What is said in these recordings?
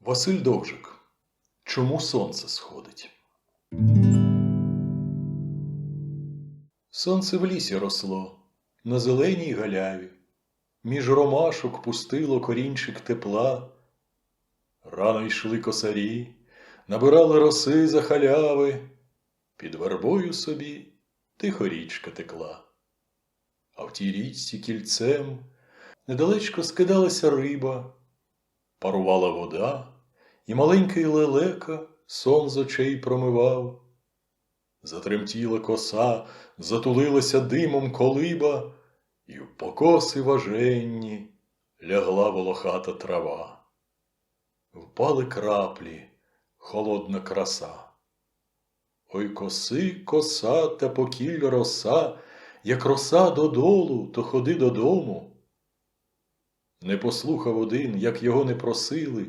Василь Довжик. Чому сонце сходить? Сонце в лісі росло, на зеленій галяві, між ромашок пустило корінчик тепла. Рано йшли косарі, набирали роси за халяви, під вербою собі тихо річка текла. А в тій річці кільцем недалечко скидалася риба, парувала вода, і маленький лелека сон з очей промивав. Затремтіла коса, затулилася димом колиба, і в покоси важенні лягла волохата трава. Впали краплі, холодна краса. Ой коси, коса та покіль роса, як роса додолу, то ходи додому. Не послухав один, як його не просили,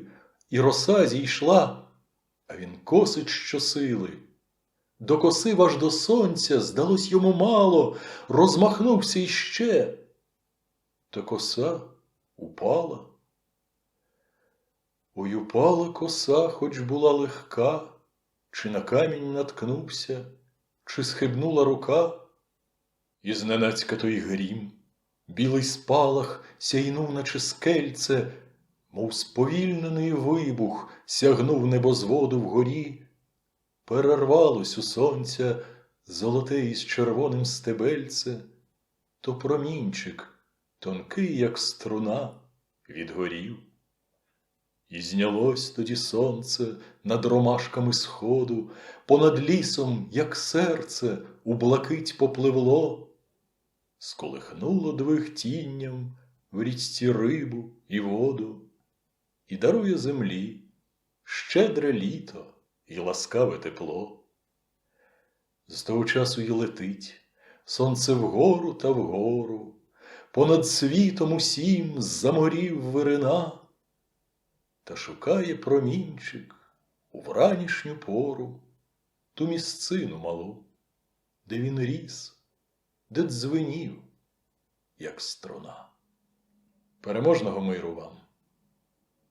і роса зійшла, а він косить щосили. Докосив аж до сонця, здалось йому мало, розмахнувся іще. Та коса упала. Ой, упала коса, хоч була легка, чи на камінь наткнувся, чи схибнула рука, і зненацька той грім, білий спалах сяйнув, наче скельце, мов сповільнений вибух сягнув небозводу вгорі, перервалось у сонця золоте із червоним стебельце, то промінчик, тонкий, як струна, відгорів. І знялось тоді сонце над ромашками сходу, понад лісом, як серце, у блакить попливло, сколихнуло двихтінням в річці рибу і воду, і дарує землі щедре літо і ласкаве тепло. З того часу й летить сонце вгору та вгору, понад світом усім з-за морів вирина та шукає промінчик у вранішню пору ту місцину малу, де він ріс, де дзвенів, як струна. Переможного миру вам!